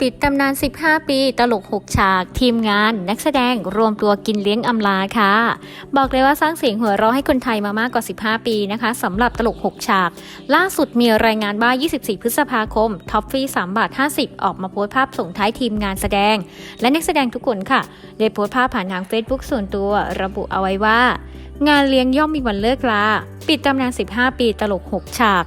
ปิดตำนาน 15 ปี ตลก 6 ฉาก ทีมงาน นักแสดงรวมตัวกินเลี้ยงอำลาค่ะ บอกเลยว่าสร้างเสียงหัวเราะให้คนไทยมามากกว่า 15 ปีนะคะสำหรับตลก 6 ฉาก ล่าสุดมีรายงานว่า 24 พฤษภาคม ท็อปฟรี3บาท 50 ออกมาโพสภาพส่งท้ายทีมงานแสดง และนักแสดงทุกคนค่ะ ได้โพสภาพผ่านทาง Facebook ส่วนตัวระบุเอาไว้ว่า งานเลี้ยงย่อมมีวันเลิกลา ปิดตำนาน 15 ปีตลก 6 ฉาก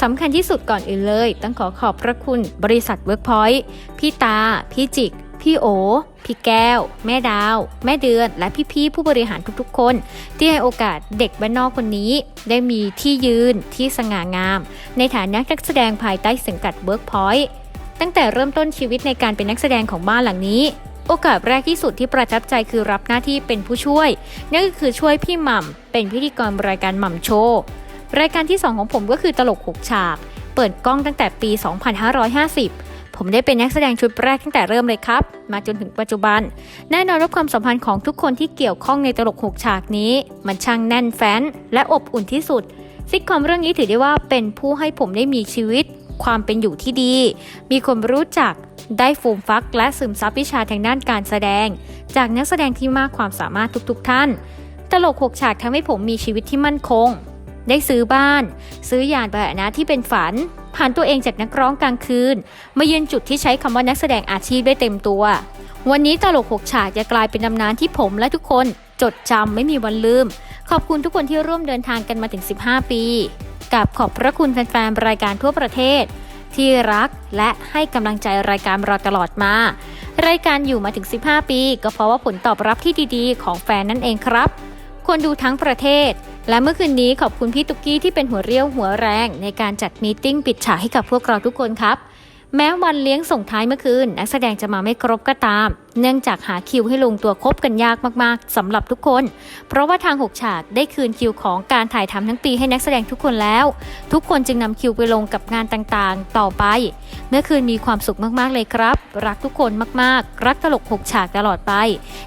สำคัญที่สุดก่อนอื่นเลย ต้องขอขอบพระคุณบริษัทเวิร์กพอยต์พี่ตา พี่จิก พี่โอ พี่แก้ว แม่ดาว แม่เดือน และพี่ๆผู้บริหารทุกๆ คน ที่ให้โอกาสเด็กบ้านนอกคนนี้ ได้มีที่ยืนที่สง่างาม ในฐานะนักแสดงภายใต้สังกัดเวิร์กพอยต์ตั้งแต่เริ่มต้นชีวิตในการเป็นนักแสดงของบ้านหลังนี้โอกาสแรกที่สุดที่ประทับใจคือรับหน้าที่เป็นผู้ช่วย นั่นก็คือช่วยพี่หม่ำเป็นพิธีกรรายการหม่ำโชว์ รายการที่ 2 ของผมก็คือตลก6ฉาก เปิดกล้องตั้งแต่ปี 2550 ผมได้เป็นนักแสดงชุดแรกตั้งแต่เริ่มเลยครับ มาจนถึงปัจจุบัน แน่นอนว่าความสัมพันธ์ของทุกคนที่เกี่ยวข้องในตลก6ฉากนี้ มันช่างแน่นแฟ้น และอบอุ่นที่สุด ซิทคอมเรื่องนี้ถือได้ว่าเป็นผู้ให้ผมได้มีชีวิต ความเป็นอยู่ที่ดี มีคนรู้จักได้ฟูมฟักและซึมซับวิชาทางด้านการแสดง จากนักแสดงที่มากความสามารถทุกๆทท่าน ตลก6ฉากทำให้ผมมีชีวิตที่มั่นคง ได้ซื้อบ้าน ซื้อยานพาหนะที่เป็นฝันผ่านตัวเองจากนักร้องกลางคืน มายืนจุดที่ใช้คำว่านักแสดงอาชีพได้เต็มตัว วันนี้ตลก6ฉากจะกลายเป็นตำนานที่ผมและทุกคนจดจำไม่มีวันลืม ขอบคุณทุกคนที่ร่วมเดินทางกันมาถึง 15 ปีกับขอบพระคุณแฟนๆ รายการทั่วประเทศ ที่รักและให้กำลังใจรายการเราตลอดมา รายการอยู่มาถึง 15 ปี ก็เพราะว่าผลตอบรับที่ดีๆ ของแฟนนั่นเองครับ คนดูทั้งประเทศ และเมื่อคืนนี้ขอบคุณพี่ตุ๊กกี้ที่เป็นหัวเรี่ยวหัวแรงในการจัดมีตติ้งปิดฉากให้กับพวกเราทุกคนครับ แม้วันเลี้ยงส่งท้ายเมื่อคืนนักแสดงจะมาไม่ครบก็ตาม เนื่องจากหาคิวให้ลงตัวครบกันยากมากๆสำหรับทุกคน เพราะว่าทาง6ฉากได้คืนคิวของการถ่ายทำทั้งปีให้นักแสดงทุกคนแล้ว ทุกคนจึงนำคิวไปลงกับงานต่างๆ ต่อไป เมื่อคืนมีความสุขมากๆเลยครับ รักทุกคนมากๆ รักตลก6ฉากตลอดไป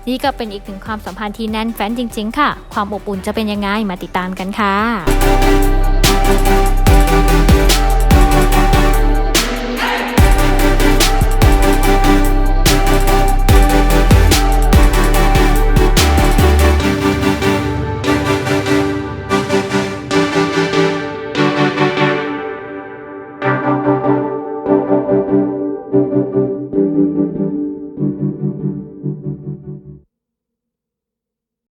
นี่ก็เป็นอีกหนึ่งความสัมพันธ์ที่แน่นแฟ้นจริง ๆ ค่ะ ความอบอุ่นจะเป็นยังไงมาติดตามกันค่ะ